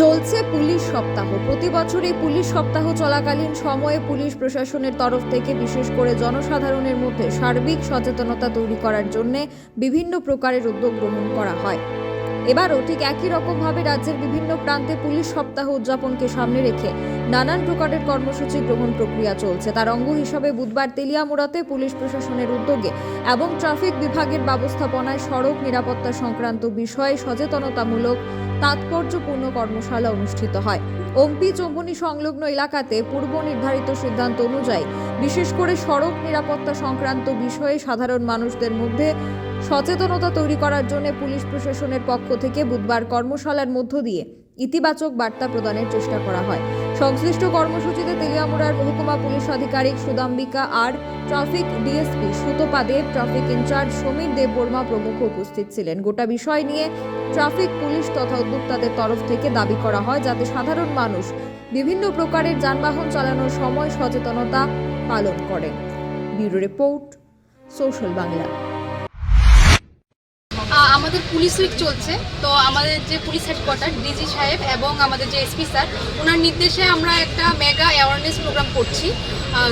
চলছে পুলিশ সপ্তাহ। প্রতি বছর এই পুলিশ সপ্তাহ চলাকালীন সময়ে পুলিশ প্রশাসনের তরফ থেকে বিশেষ করে জনসাধারণের মধ্যে সার্বিক সচেতনতা তৈরি করার জন্য বিভিন্ন প্রকারের উদ্যোগ গ্রহণ করা হয়। এবারও ঠিক একই রকমভাবে রাজ্যের বিভিন্ন প্রান্তে পুলিশ সপ্তাহ উদযাপনকে সামনে রেখে নানান প্রকারের কর্মসূচি গ্রহণ প্রক্রিয়া চলছে। তার অঙ্গ হিসাবে বুধবার তেলিয়ামুড়াতে পুলিশ প্রশাসনের উদ্যোগে এবং ট্রাফিক বিভাগের ব্যবস্থাপনায় সড়ক নিরাপত্তা সংক্রান্ত বিষয়ে সচেতনতামূলক, তাৎপর্যপূর্ণ কর্মশালা অনুষ্ঠিত হয়। অম্পি চৌমনি সংলগ্ন এলাকাতে পূর্ব নির্ধারিত সিদ্ধান্ত অনুযায়ী বিশেষ করে সড়ক নিরাপত্তা সংক্রান্ত বিষয়ে সাধারণ মানুষদের মধ্যে সচেতনতা তৈরি করার জন্য পুলিশ প্রশাসনের পক্ষ থেকে বুধবার কর্মশালার মধ্য দিয়ে ইতিবাচক বার্তা প্রদানের চেষ্টা করা হয়। সংশ্লিষ্ট কর্মসূচিতে তেলিয়ামুড়ার মহকুমা পুলিশ আধিকারিক Sudambika R, traffic DSP Sutapa Deb, traffic incharge Samir Deb Barma প্রমুখ উপস্থিত ছিলেন। গোটা বিষয় নিয়ে ট্রাফিক পুলিশ তথা উদ্যোক্তাদের তরফ থেকে দাবি করা হয় যাতে সাধারণ মানুষ বিভিন্ন প্রকারের যানবাহন চালানোর সময় সচেতনতা পালন করে ব্যুরো রিপোর্ট, সোশ্যাল বাংলা। আমাদের পুলিশ উইক চলছে। তো আমাদের যে পুলিশ হেডকোয়ার্টার ডিজি সাহেব এবং আমাদের যে এসপি স্যার ওনার নির্দেশে আমরা একটা মেগা অ্যাওয়ারনেস প্রোগ্রাম করছি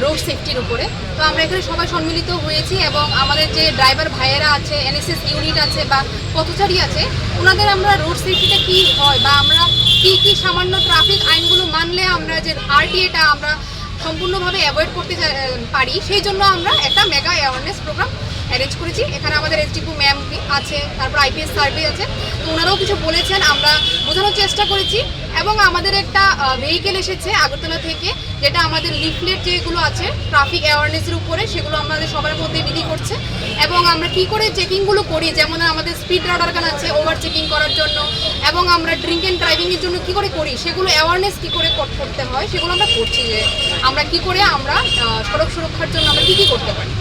রোড সেফটির উপরে। তো আমরা এখানে সবাই সম্মিলিত হয়েছি এবং আমাদের যে ড্রাইভার ভাইয়েরা আছে এনএসএস ইউনিট আছে বা পথচারী আছে ওনাদের আমরা রোড সেফটিটা কী হয় বা আমরা কী কী সামান্য ট্রাফিক আইনগুলো মানলে আমরা যে আরটিএটা আমরা সম্পূর্ণভাবে অ্যাভয়েড করতে পারি। সেই জন্য আমরা একটা মেগা অ্যাওয়ারনেস প্রোগ্রাম অ্যারেঞ্জ করেছি। এখানে আমাদের এসডিপু ম্যাম আছে, তারপর আইপিএস সার্ভে আছে। তো ওনারাও কিছু বলেছেন, আমরা বোঝানোর চেষ্টা করেছি। এবং আমাদের একটা ভেহিকেল এসেছে আগরতলা থেকে, যেটা আমাদের লিফলেট যেগুলো আছে ট্রাফিক অ্যাওয়ারনেসের উপরে, সেগুলো আমাদের সবার মধ্যে বিলি করছে। এবং আমরা কি করে চেকিংগুলো করি, যেমন আমাদের স্পিড রাডার গান আছে ওভার চেকিং করার জন্য, এবং আমরা ড্রিঙ্ক অ্যান্ড ড্রাইভিংয়ের জন্য কি করে করি, সেগুলো অ্যাওয়ারনেস কি করে করতে হয়, সেগুলো আমরা করছি যে আমরা কি করে আমরা সড়ক সুরক্ষার জন্য আমরা কি কি করতে পারি।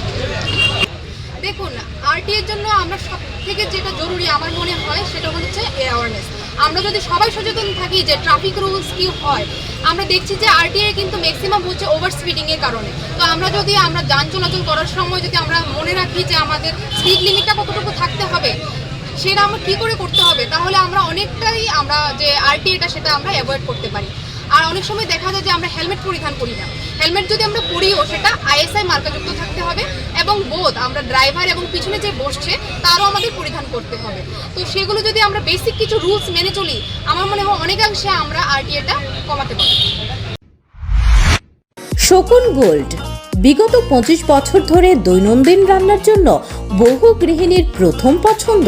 দেখুন আরটিএর জন্য আমরা সব থেকে যেটা জরুরি আমার মনে হয়, সেটা হচ্ছে অ্যাওয়ারনেস আমরা যদি সবাই সচেতন থাকি যে ট্রাফিক রুলস কি হয়, আমরা দেখছি যে আরটিআই কিন্তু ম্যাক্সিমাম হচ্ছে ওভার স্পিডিং এর কারণে। তো আমরা যদি আমরা যান চলাচল করার সময় যদি আমরা মনে রাখি যে আমাদের স্পিড লিমিটটা কতটুকু থাকতে হবে, সেটা আমরা কি করে করতে হবে, তাহলে আমরা অনেকটাই আমরা যে আরটিআইটা সেটা আমরা অ্যাভয়েড করতে পারি। আর অনেক সময় দেখা যায় যে আমরা হেলমেট পরিধান করি না। হেলমেট যদি আমরা পরিও, সেটা আইএসআই মার্কাযুক্ত থাকতে হবে এবং বোধ, আমরা ড্রাইভার এবং পিছনে যে বসছে, তারও আমাদের পরিধান করতে হবে। তো সেগুলো যদি আমরা বেসিক কিছু রুলস মেনে চলি, আমার মনে হয় অনেকাংশে আমরা আরটিএটা কমাতে পারি শকুন গোল্ড, বিগত পঁচিশ বছর ধরে দৈনন্দিন রান্নার জন্য বহু গৃহিণীর প্রথম পছন্দ।